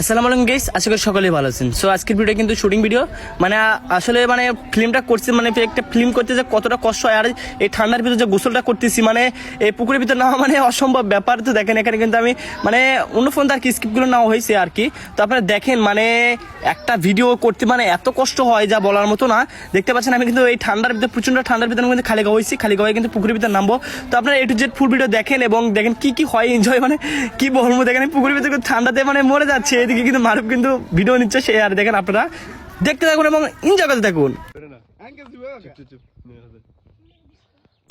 আসসালামু আলাইকুম গাইস আশা করি সকলেই ভালো আছেন। সো আজকের ভিডিও কিন্তু শুটিং ভিডিও মানে আসলে মানে ফিল্মটা করছি মানে একটা ফিল্ম করতে যে কতটা কষ্ট হয়, আর এই ঠান্ডার ভিতরে যে গোসলটা করতেছি মানে এই পুকুরের ভিতরে নেওয়া মানে অসম্ভব ব্যাপার তো দেখেন, এখানে কিন্তু আমি মানে অন্য ফোন আর কি স্ক্রিপ্টগুলো নেওয়া হয়েছে আর কি। তো আপনারা দেখেন মানে একটা ভিডিও করতে মানে এত কষ্ট হয় যা বলার মতো না। দেখতে পাচ্ছেন, আমি কিন্তু এই ঠান্ডার ভিতরে, প্রচণ্ড ঠান্ডার ভিতরে কিন্তু খালি গাওয়া হয়েছি খালি গাওয়ায় কিন্তু পুকুরের ভিতরে নামবো। তো আপনারা A to Z full video দেখেন এবং দেখেন কি কি হয় এনজয় মানে কি বলব, দেখেন পুকুরের ভিতরে ঠান্ডাতে মানে মরে যাচ্ছে। এদিকে কিন্তু মারুফ কিন্তু ভিডিও নিচ্ছে সে আর দেখেন আপনারা। দেখতে থাকুন এবং এনজয় করতে থাকুন।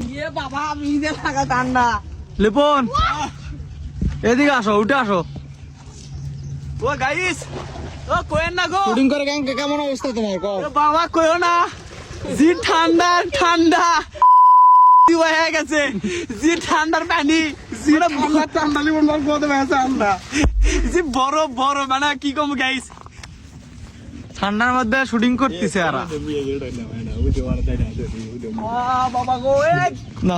ইয়ে লিপন এদিকে আসো উঠে আসো। ও গাইস ও কোয়েন না গো। শুটিং করে কেমন কেমন অবস্থা তোমার? বাবা না। জি ঠান্ডা হয়ে গেছে। জি ঠান্ডার পানি। জি ঠান্ডা। ঠান্ডা বেসা ঠান্ডা? জি বড় বড় মানে কি কম গাইস ঠান্ডার মধ্যে শুটিং করতেছে আর বাবা গো এই না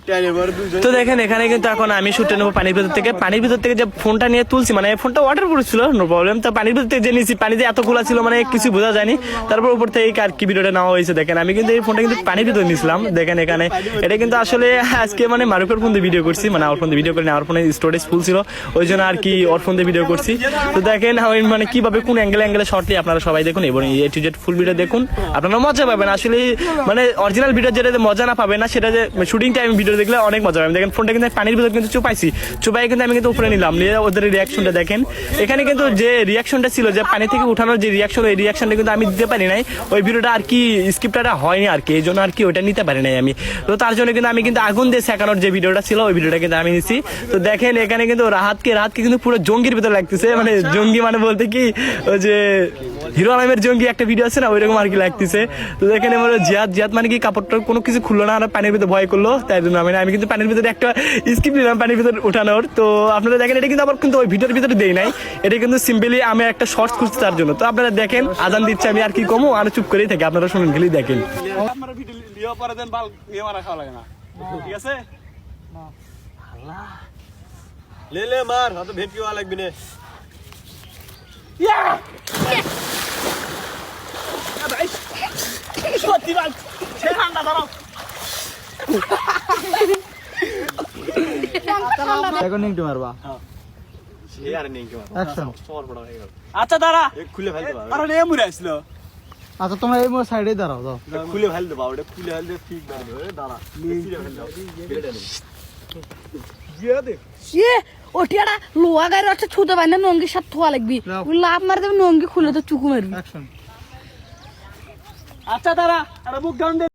তো দেখেন এখানে কিন্তু এখন আমি শুটে নেব পানির ভিতর থেকে। পানির ভিতর থেকে যে ফোনটা নিয়ে তুলছি মানে ফোনটা ওয়াটার ছিল নো প্রবলেম তো পানির ভিতর থেকে যে নিয়েছি পানি যে এত খোলা ছিল মানে কিছু বোঝা যায়নি। তারপর উপর থেকে আর কি ভিডিওটা নেওয়া হয়েছে দেখেন। আমি কিন্তু এই ফোনটা কিন্তু পানির ভিতরে নিয়েছিলাম দেখেন এখানে। এটা কিন্তু আসলে আজকে মানে মারুফের ফোন দিয়ে ভিডিও করছি মানে আমার ফোন দিয়ে ভিডিও করি আমার ফোনে স্টোরেজ ফুল ছিল। ওই জন্য আর কি ওর ফোন দিয়ে ভিডিও করছি। তো দেখেন আমি মানে কীভাবে কোন অ্যাঙ্গেল অ্যাঙ্গেলে শর্ট নিয়ে আপনারা সবাই দেখুন এবং এই টু জেড ফুল ভিডিও দেখুন। আপনারা মজা পাবেন আসলে মানে অরিজিনাল ভিডিও যেটা মজা না পাবে না সেটা যে শুটিং টাইম ভিডিও দেখলে অনেক মজা পাবেন। দেখেন ফোনটা কিন্তু পানির ভিতর কিন্তু চুপাইছি। চুপাই কিন্তু আমি কিন্তু উপরে নিলাম। নিয়ে ওদের রিয়াকশনটা দেখেন। এখানে কিন্তু যে রিয়াকশনটা ছিল, যে পানি থেকে উঠানোর যে রিয়াকশন ওই রিয়াকশনটা কিন্তু আমি দিতে পারি নাই। ওই ভিডিওটা আর কি স্ক্রিপ্টটা হয়নি আর কি এই জন্য আর কি ওইটা নিতে পারি নাই আমি। তো তার জন্য কিন্তু আমি কিন্তু আগুন দিয়ে শেখানোর যে ভিডিওটা ছিল, ওই ভিডিওটা কিন্তু আমি নিছি। তো দেখেন এখানে কিন্তু রাহাতকে রাহাতকে কিন্তু পুরো জঙ্গির ভিতরে লাগতেছে। মানে জঙ্গি মানে বলতে কি, ওই যে হিরো আলমের জঙ্গি একটা ভিডিও আছে না ওইরকম আর কি লাগতেছে। তো দেখেন এবার জিয়াদ জিয়াদ মানে কি কাপড়টা কোনো কিছু খুললো না আর পানির ভিতরে ভয় করল তাই জন্য আমি আমি কিন্তু পানির ভিতরে একটা স্কিপ নিলাম পানির ভিতরে উঠানোর। তো আপনারা দেখেন এটা কিন্তু আবার কিন্তু ওই ভিডিওর ভিতরে দেই নাই। এটা কিন্তু সিম্পলি আমি একটা শর্টস খুঁজছি তার জন্য। তো আপনারা দেখেন আজান দিচ্ছে আমি আর কি কমো আর চুপ করেই থাকি আপনারা শুনুন খালি দেখেন। আপনারা ভিডিও লিও পরে দেন বাল ইয়ে মারা খাওয়া লাগে না। ঠিক আছে? লে লে মার হয়তো ভেটকি লাগবে না। সত্যি বাল ঠান্ডা ধরো। এখন একটু মারবা। সে আর নেই কেউ অ্যাকশন সর বড় হয়ে আচ্ছা দাঁড়া। খুলে ফেলতে পারবে আরে এ মুরে আসলো। আচ্ছা তোমরা এই মোর সাইডে দাঁড়াও দাও খুলে ওটা খুলে ফেলতে ঠিক দাঁড়া ইয়ে ওটিয়াটা লোয়া গাড়ি আছে ছুতে পাই না নঙ্গি সাথে থোয়া লাগবি। লাভ মারে দেবে নঙ্গি খুলে তো চুকু মারবি। আচ্ছা তারা আরে বুক ডাউন